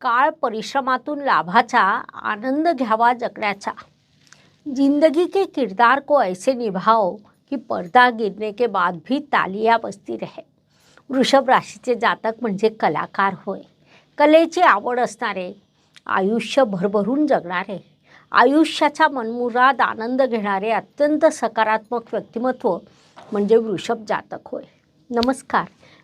काळ परिश्रमातून लाभाचा आनंद घ्यावा जगण्याचा. जिंदगी के किरदार को ऐसे निभाओ की पडदा गिरने के बाद भी तालिया बसती रहे. वृषभ राशीचे जातक म्हणजे कलाकार होय. कलेची आवड असणारे आयुष्य भरभरून जगणारे आयुष्याचा मनमुराद आनंद घेणारे अत्यंत सकारात्मक व्यक्तिमत्व म्हणजे वृषभ जातक होय. नमस्कार.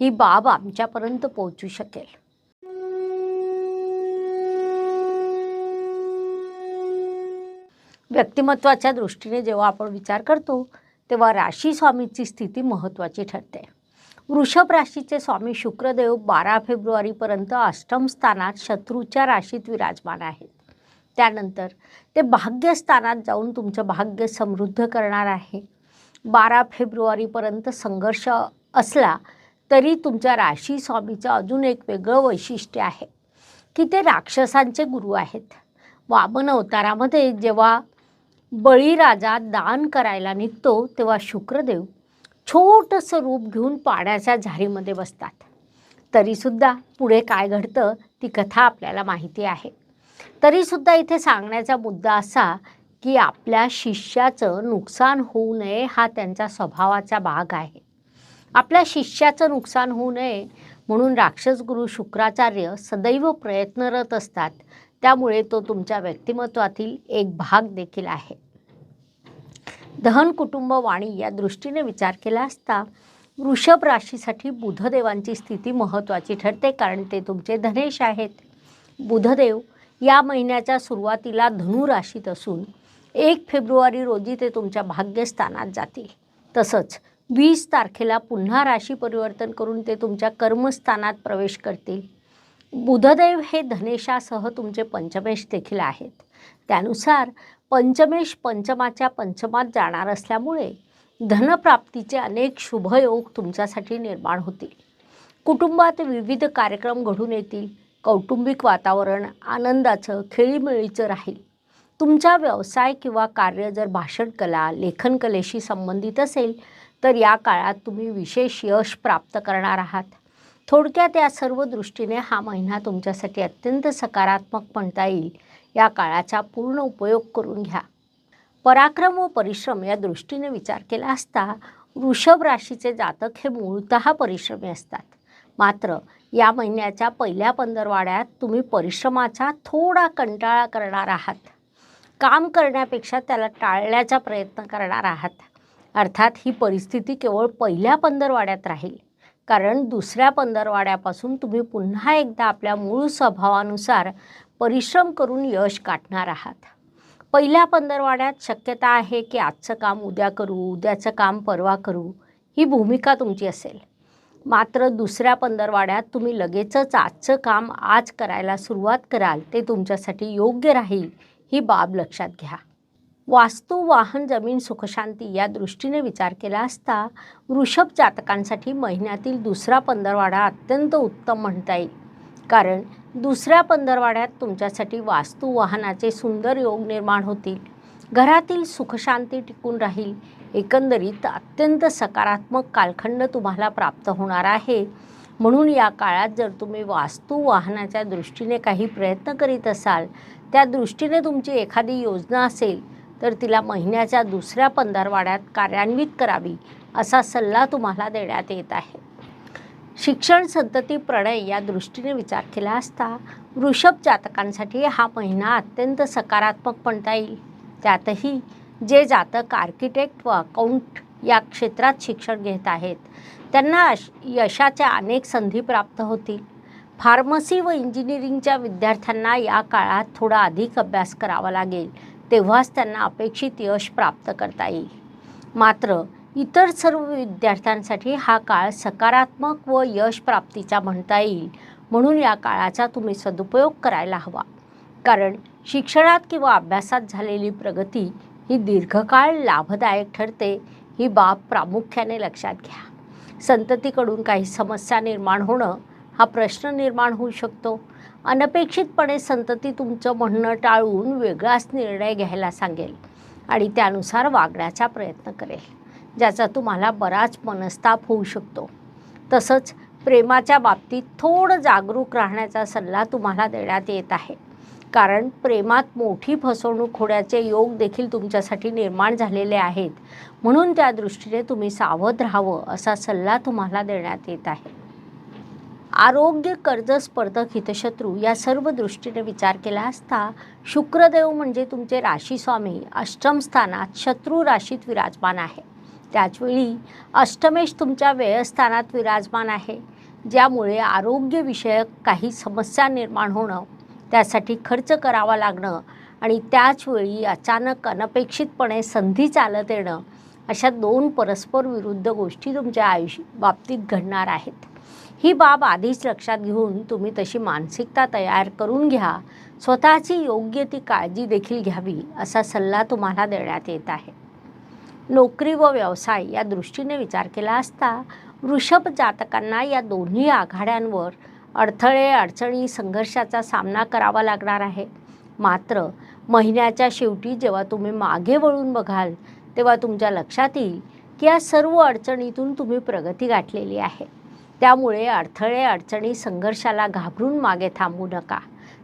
ही बाब आमच्यापर्यंत पोहोचू शकेल. व्यक्तिमत्वाच्या दृष्टीने जेव्हा आपण विचार करतो तेव्हा राशी स्वामीची स्थिती महत्त्वाची ठरते. वृषभ राशीचे स्वामी शुक्रदेव बारा फेब्रुवारीपर्यंत अष्टम स्थानात शत्रूच्या राशीत विराजमान आहेत. त्यानंतर ते भाग्यस्थानात जाऊन तुमचं भाग्य समृद्ध करणार आहे. बारा फेब्रुवारीपर्यंत संघर्ष असला तरी तुमच्या राशी स्वामीचं अजून एक वेगळं वैशिष्ट्य आहे की ते राक्षसांचे गुरु आहेत. वामन अवतारामध्ये जेव्हा बळीराजा दान करायला निघतो तेव्हा शुक्रदेव छोटंसं रूप घेऊन पाण्याच्या झारीमध्ये बसतात. तरीसुद्धा पुढे काय घडतं ती कथा आपल्याला माहिती आहे. तरीसुद्धा इथे सांगण्याचा मुद्दा असा की आपल्या शिष्याचं नुकसान होऊ नये हा त्यांच्या स्वभावाचा भाग आहे. आपल्या शिष्याचं नुकसान होऊ नये म्हणून राक्षस गुरु शुक्राचार्य सदैव प्रयत्नरत असतात. त्यामुळे तो तुमच्या व्यक्तिमत्वातील एक भाग देखील आहे. दहन कुटुंब वाणी या दृष्टीने विचार केला असता वृषभ राशीसाठी बुधदेवांची स्थिती महत्त्वाची ठरते कारण ते तुमचे धनेश आहेत. बुधदेव या महिन्याच्या सुरुवातीला धनु राशीत असून एक फेब्रुवारी रोजी ते तुमच्या भाग्यस्थानात जातील. तसंच वीस तारखेला पुन्हा राशी परिवर्तन करून ते तुमच्या कर्मस्थानात प्रवेश करतील. बुधदैव हे धनेशासह तुमचे पंचमेश देखील आहेत. त्यानुसार पंचमेश पंचमाच्या पंचमात जाणार असल्यामुळे धनप्राप्तीचे अनेक शुभयोग तुमच्यासाठी निर्माण होतील. कुटुंबात विविध कार्यक्रम घडून येतील. कौटुंबिक वातावरण आनंदाचं खेळीमेळीचं राहील. तुमचा व्यवसाय किंवा कार्य जर भाषणकला लेखनकलेशी संबंधित असेल तर या काळात तुम्ही विशेष यश प्राप्त करणार आहात. थोडक्यात या सर्व दृष्टीने हा महिना तुमच्यासाठी अत्यंत सकारात्मक म्हणता येईल. या काळाचा पूर्ण उपयोग करून घ्या. पराक्रम व परिश्रम या दृष्टीने विचार केला असता वृषभ राशीचे जातक हे मूळतः परिश्रमी असतात. मात्र या महिन्याच्या पहिल्या पंधरवाड्यात तुम्ही परिश्रमाचा थोडा कंटाळा करणार आहात. काम करण्यापेक्षा त्याला टाळण्याचा प्रयत्न करणार आहात. अर्थात ही परिस्थिती केवळ पहिल्या पंधरवाड्यात राहील. कारण दुसऱ्या पंधरवाड्यापासून तुम्ही पुन्हा एकदा आपल्या मूळ स्वभावानुसार परिश्रम करून यश गाठणार आहात. पहिल्या पंधरवाड्यात शक्यता आहे की आजचं काम उद्या करू उद्याचं काम परवा करू ही भूमिका तुमची असेल. मात्र दुसऱ्या पंधरवाड्यात तुम्ही लगेचच आजचं काम आज करायला सुरुवात कराल ते तुमच्यासाठी योग्य राहील ही बाब लक्षात घ्या. वास्तू वाहन जमीन सुखशांती या दृष्टीने विचार केला असता वृषभ जातकांसाठी महिन्यातील दुसरा पंधरवाडा अत्यंत उत्तम म्हणता येईल. कारण दुसऱ्या पंधरवाड्यात तुमच्यासाठी वास्तू वाहनाचे सुंदर योग निर्माण होतील. घरातील सुखशांती टिकून राहील. एकंदरीत अत्यंत सकारात्मक कालखंड तुम्हाला प्राप्त होणार आहे. म्हणून या काळात जर तुम्ही वास्तू वाहनाच्या दृष्टीने काही प्रयत्न करीत असाल त्या दृष्टीने तुमची एखादी योजना असेल तर तिला महिन्याच्या दुसऱ्या पंधरवाड्यात कार्यान्वित करावी असा सल्ला तुम्हाला देण्यात येत आहे. शिक्षण संतती प्रणय या दृष्टीने विचार केला असता वृषभ जातकांसाठी हा महिना अत्यंत सकारात्मक म्हणता येईल. त्यातही जे जातक आर्किटेक्ट व अकाउंट या क्षेत्रात शिक्षण घेत आहेत त्यांना अश यशाच्या अनेक संधी प्राप्त होतील. फार्मसी व इंजिनिअरिंगच्या विद्यार्थ्यांना या काळात थोडा अधिक अभ्यास करावा लागेल. तेव्हाच त्यांना अपेक्षित यश प्राप्त करता येईल. मात्र इतर सर्व विद्यार्थ्यांसाठी हा काळ सकारात्मक व यश प्राप्तीचा म्हणता येईल म्हणून या काळाचा तुम्ही सदुपयोग करायला हवा. कारण शिक्षणात किंवा अभ्यासात झालेली प्रगती ही दीर्घकाळ लाभदायक ठरते ही बाब प्रामुख्याने लक्षात घ्या. संततीकडून काही समस्या निर्माण होणं हा प्रश्न निर्माण होऊ शकतो. अनपेक्षितपणे संतती तुमचं म्हणणं टाळून वेगळाच निर्णय घ्यायला सांगेल आणि त्यानुसार वागण्याचा प्रयत्न करेल ज्याचा तुम्हाला बराच मनस्ताप होऊ शकतो. तसंच प्रेमाच्या बाबतीत थोडं जागरूक राहण्याचा सल्ला तुम्हाला देण्यात येत आहे. कारण प्रेमात मोठी फसवणूक होण्याचे योग देखील तुमच्यासाठी निर्माण झालेले आहेत म्हणून त्या दृष्टीने तुम्ही सावध राहावं असा सल्ला तुम्हाला देण्यात येत आहे. आरोग्य कर्ज स्पर्धक हितशत्रू या सर्व दृष्टीने विचार केला असता शुक्रदेव म्हणजे तुमचे राशीस्वामी अष्टमस्थानात शत्रू राशीत विराजमान आहे. त्याचवेळी अष्टमेश तुमच्या व्ययस्थानात विराजमान आहे. ज्यामुळे आरोग्यविषयक काही समस्या निर्माण होणं त्यासाठी खर्च करावा लागणं आणि त्याचवेळी अचानक अनपेक्षितपणे संधी चालत येणं अशा दोन परस्पर विरुद्ध गोष्टी तुमच्या आयुष्य बाबतीत घडणार आहेत. ही बाब आधीच लक्षात घेऊन तुम्ही तशी मानसिकता तयार करून घ्या. स्वतःची योग्य ती काळजी देखील घ्यावी असा सल्ला तुम्हाला देण्यात येत आहे. नोकरी व व्यवसाय या दृष्टीने विचार केला असता वृषभ जातकांना या दोन्ही आघाड्यांवर अडथळे अडचणी संघर्षाचा सामना करावा लागणार आहे. मात्र महिन्याच्या शेवटी जेव्हा तुम्ही मागे वळून बघाल तेव्हा तुमच्या लक्षात येईल की या सर्व अडचणीतून तुम्ही प्रगती गाठलेली आहे. त्यामुळे अडथळे अडचणी संघर्षाला घाबरून मागे थांबू नका.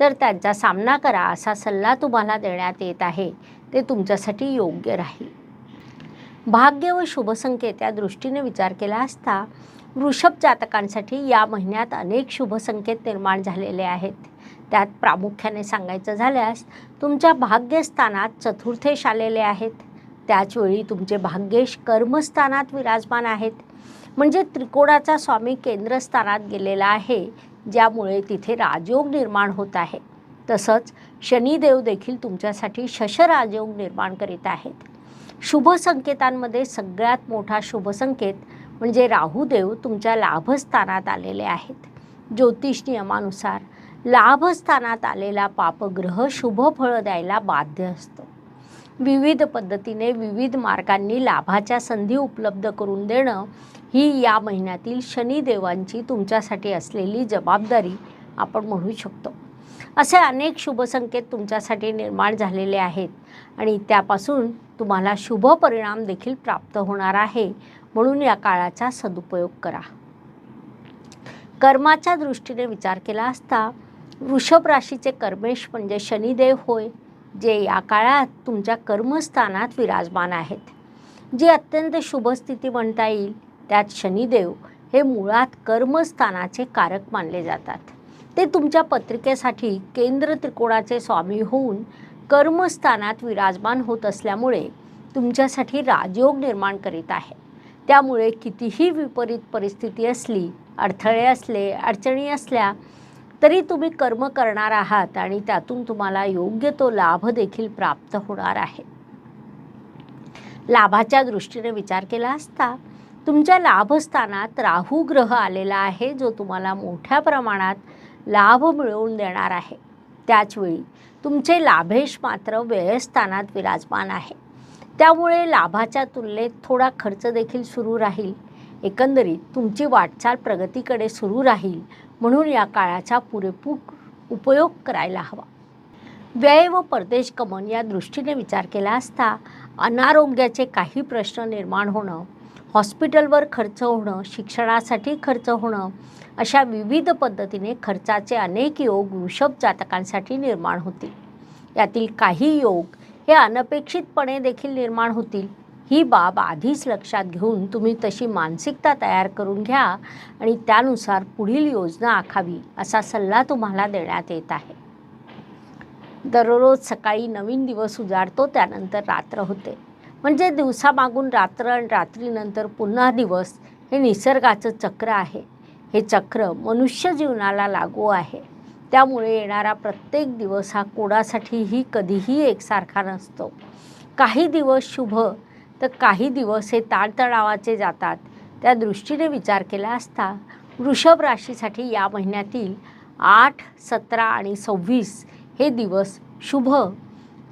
तर त्यांचा सामना करा असा सल्ला तुम्हाला देण्यात येत आहे. ते तुमच्यासाठी योग्य राहील. भाग्य व शुभसंकेत या दृष्टीने विचार केला असता वृषभ जातकांसाठी या महिन्यात अनेक शुभसंकेत निर्माण झालेले आहेत. त्यात प्रामुख्याने सांगायचं झाल्यास तुमच्या भाग्यस्थानात चतुर्थेश आलेले आहेत. त्याचवेळी तुमचे भाग्येश कर्मस्थानात विराजमान आहेत. म्हणजे त्रिकोणाचा स्वामी केंद्रस्थानात गेलेला आहे ज्यामुळे तिथे राजयोग निर्माण होत आहे. तसंच शनिदेव देखील तुमच्यासाठी शशराजयोग निर्माण करीत आहेत. शुभ संकेतांमध्ये सगळ्यात मोठा शुभ संकेत म्हणजे राहुदेव तुमच्या लाभस्थानात आलेले आहेत. ज्योतिष नियमानुसार लाभस्थानात आलेला पापग्रह शुभ फळं द्यायला बाध्य असतो. विविध पद्धतीने विविध मार्गांनी लाभाच्या संधी उपलब्ध करून देणं ही या महिन्यातील शनिदेवांची तुमच्यासाठी असलेली जबाबदारी आपण म्हणू शकतो. असे अनेक शुभसंकेत तुमच्यासाठी निर्माण झालेले आहेत आणि त्यापासून तुम्हाला शुभ परिणाम देखील प्राप्त होणार आहे म्हणून या काळाचा सदुपयोग करा. कर्माच्या दृष्टीने विचार केला असता वृषभ राशीचे कर्मेश म्हणजे शनिदेव होय जे या काळात तुमच्या कर्मस्थानात विराजमान आहेत. जी अत्यंत शुभ स्थिती म्हणता येईल त्यात शनिदेव हे मुळात कर्मस्थानाचे कारक मानले जातात. ते तुमच्या पत्रिकेसाठी केंद्र त्रिकोणाचे स्वामी होऊन कर्मस्थानात विराजमान होत असल्यामुळे तुमच्यासाठी राजयोग निर्माण करीत आहे. त्यामुळे कितीही विपरीत परिस्थिती असली अडथळे असले अडचणी असल्या तरी तुम्ही कर्म करणार आहात आणि त्यातून तुम्हाला योग्य तो लाभ देखील प्राप्त होणार आहे. लाभाच्या दृष्टीने विचार केला असता तुमच्या लाभस्थानात राहू ग्रह आलेला आहे जो तुम्हाला मोठ्या प्रमाणात लाभ मिळवून देणार आहे. त्याचवेळी तुमचे लाभेश मात्र व्ययस्थानात विराजमान आहे. त्यामुळे लाभाच्या तुलनेत थोडा खर्च देखील सुरू राहील. एकंदरीत तुमची वाटचाल प्रगतीकडे सुरू राहील म्हणून या काळाचा पुरेपूर उपयोग करायला हवा. व्यय व परदेश गमन या दृष्टीने विचार केला असता अनारोग्याचे काही प्रश्न निर्माण होणं हॉस्पिटलवर खर्च होणं शिक्षणासाठी खर्च होणं अशा विविध पद्धतीने खर्चाचे अनेक योग वृषभ जातकांसाठी निर्माण होतील. यातील काही योग हे अनपेक्षितपणे देखील निर्माण होतील. ही बाब आधीच लक्षात घेऊन तुम्ही तशी मानसिकता तयार करून घ्या आणि त्यानुसार पुढील योजना आखावी असा सल्ला तुम्हाला देण्यात येत आहे. दररोज सकाळी नवीन दिवस उजाडतो त्यानंतर रात्र होते. म्हणजे दिवसामागून रात्र आणि रात्रीनंतर पुन्हा दिवस हे निसर्गाचं चक्र आहे. हे चक्र मनुष्य जीवनाला लागू आहे. त्यामुळे येणारा प्रत्येक दिवस हा कोणासाठीही कधीही एकसारखा नसतो. काही दिवस शुभ तर काही दिवस हे ताणतणावाचे जातात. त्या दृष्टीने विचार केला असता वृषभ राशीसाठी या महिन्यातील आठ सतरा आणि सव्वीस हे दिवस शुभ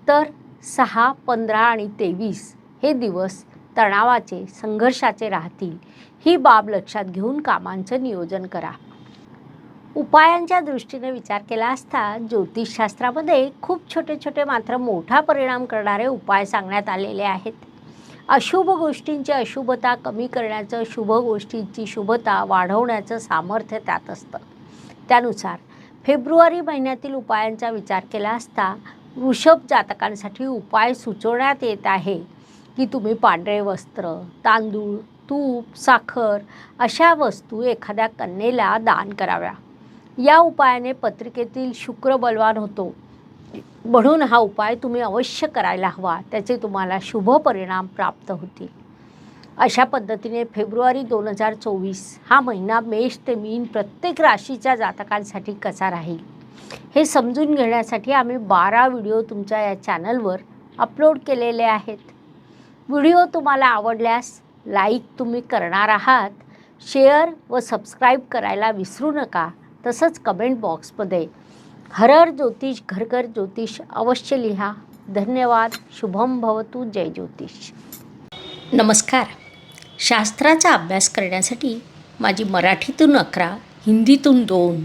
तर सहा पंधरा आणि तेवीस हे दिवस तणावाचे संघर्षाचे राहतील. ही बाब लक्षात घेऊन कामांचं नियोजन करा. उपायांच्या दृष्टीने विचार केला असता ज्योतिषशास्त्रामध्ये खूप छोटे छोटे मात्र मोठा परिणाम करणारे उपाय सांगण्यात आलेले आहेत. अशुभ गोष्टींची अशुभता कमी करण्याचं शुभ गोष्टींची शुभता वाढवण्याचं सामर्थ्य त्यात असतं. त्यानुसार फेब्रुवारी महिन्यातील उपायांचा विचार केला असता वृषभ जातकांसाठी उपाय सुचवण्यात येत आहे की तुम्ही पांढरे वस्त्र तांदूळ तूप साखर अशा वस्तू एखाद्या कन्येला दान कराव्या. या उपायाने पत्रिकेतील शुक्र बलवान होतो. म्हणून हा उपाय तुम्ही अवश्य करायला हवा त्याचे तुम्हाला शुभ परिणाम प्राप्त होतील. अशा पद्धतीने फेब्रुवारी दोन हजार चोवीस हा महिना मेष ते मीन प्रत्येक राशीच्या जातकांसाठी कसा राहील? हे समजून घेण्यासाठी आम्ही बारा व्हिडिओ तुमच्या या चॅनलवर अपलोड केलेले आहेत. व्हिडिओ तुम्हाला आवडल्यास लाईक तुम्ही करणार आहात शेअर व सबस्क्राईब करायला विसरू नका तसंच कमेंट बॉक्समध्ये हरर ज्योतिष घरघर ज्योतिष अवश्य लिहा. धन्यवाद. शुभम भवतू. जय ज्योतिष. नमस्कार. शास्त्राचा अभ्यास करण्यासाठी माझी मराठीतून अकरा हिंदीतून दोन